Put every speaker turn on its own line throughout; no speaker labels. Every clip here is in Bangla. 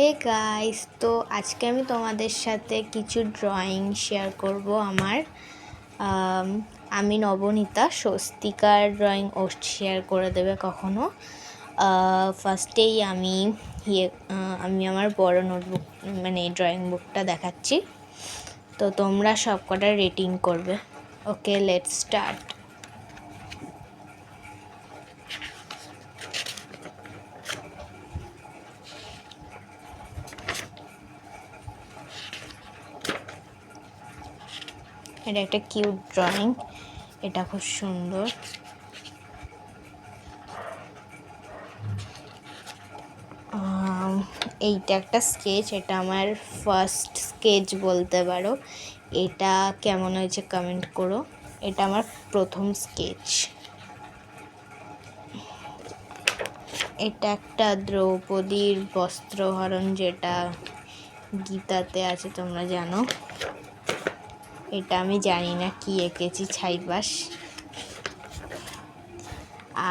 হে গাইস তো আজকে আমি তোমাদের সাথে কিছু ড্রয়িং শেয়ার করব আমার। আমি নবনীতা, স্বস্তিকার ড্রয়িং ও শেয়ার করে দেবে কখনো। ফার্স্টেই আমি ইয়ে আমি আমার বড় নোটবুক মানে ড্রয়িং বুকটা দেখাচ্ছি। তো তোমরা সব কটা রেটিং করবে। ওকে লেট স্টার্ট এটা একটা কিউট ড্রয়িং। এটা খুব সুন্দর। এইটা একটা স্কেচ, এটা আমার ফার্স্ট স্কেচ বলতে পারো। এটা কেমন হয়েছে কমেন্ট করো। এটা আমার প্রথম স্কেচ এটা একটা দ্রৌপদীর বস্ত্রহরণ যেটা গীতাতে আছে, তোমরা জানো। এটা আমি জানি না কি এঁকেছি ছাইবাস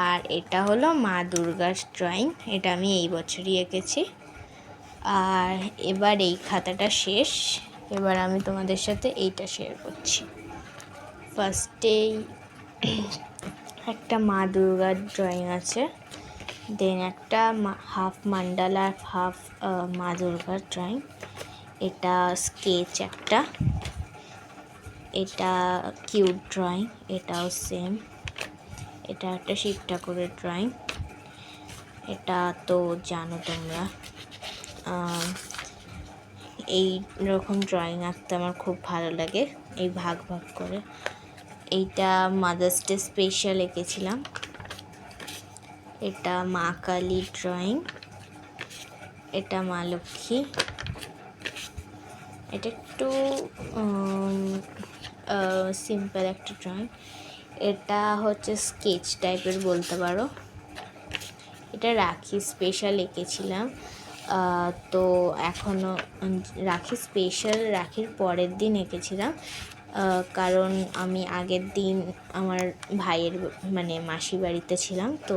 আর এটা হলো মা দুর্গার ড্রয়িং, এটা আমি এই বছরই এঁকেছি। আর এবার এই খাতাটা শেষ, এবার আমি তোমাদের সাথে এইটা শেয়ার করছি। ফার্স্টেই একটা মা দুর্গার ড্রয়িং আছে দেন একটা হাফ মান্ডালা হাফ মা দুর্গার ড্রয়িং। এটা স্কেচ একটা। এটা কিউট ড্রয়িং এটাও সেম এটা একটা শিব ঠাকুরের ড্রয়িং এটা তো জানো তোমরা। এই রকম ড্রয়িং আঁকতে আমার খুব ভালো লাগে, এই ভাগ ভাগ করে। এইটা মাদার্স ডে স্পেশাল এঁকেছিলাম। এটা মা কালী ড্রয়িং এটা মা লক্ষ্মী। এটা একটু সিম্পল একটা ড্রয়িং এটা হচ্ছে স্কেচ টাইপের বলতে পারো। এটা রাখি স্পেশাল এঁকেছিলাম। তো এখনও রাখি স্পেশাল রাখির পরের দিন এঁকেছিলাম। কারণ আমি আগের দিন আমার ভাইয়ের মানে মাসি বাড়িতে ছিলাম, তো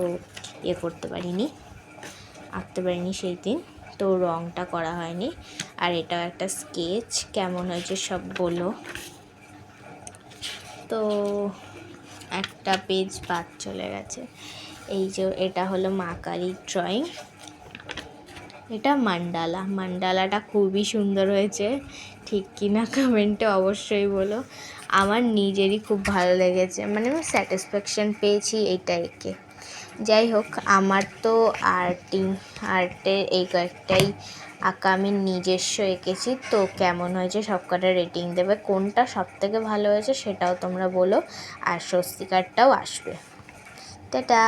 ইয়ে করতে পারিনি। আঁকতে পারিনি সেই দিন, তো রঙটা করা হয়নি। আর এটাও একটা স্কেচ কেমন হয়েছে সব বলো। তো একটা পেজ বাদ চলে গেছে। এই যে এটা হলো মা কালীর ড্রয়িং এটা মান্ডালা মান্ডালাটা খুবই সুন্দর হয়েছে। ঠিক কি না কমেন্টে অবশ্যই বলো। আমার নিজেরই খুব ভালো লেগেছে। মানে আমি স্যাটিসফ্যাকশান পেয়েছি এইটা এঁকে যাই হোক, আমার তো আর্টিং, আর্টের এই কয়েকটাই আঁকা আমি নিজস্ব এঁকেছি। তো কেমন হয়েছে সব কটা রেটিং দেবে? কোনটা সব থেকে ভালো হয়েছে সেটাও তোমরা বলো। আর স্বস্তিকারটাও আসবে। টাটা!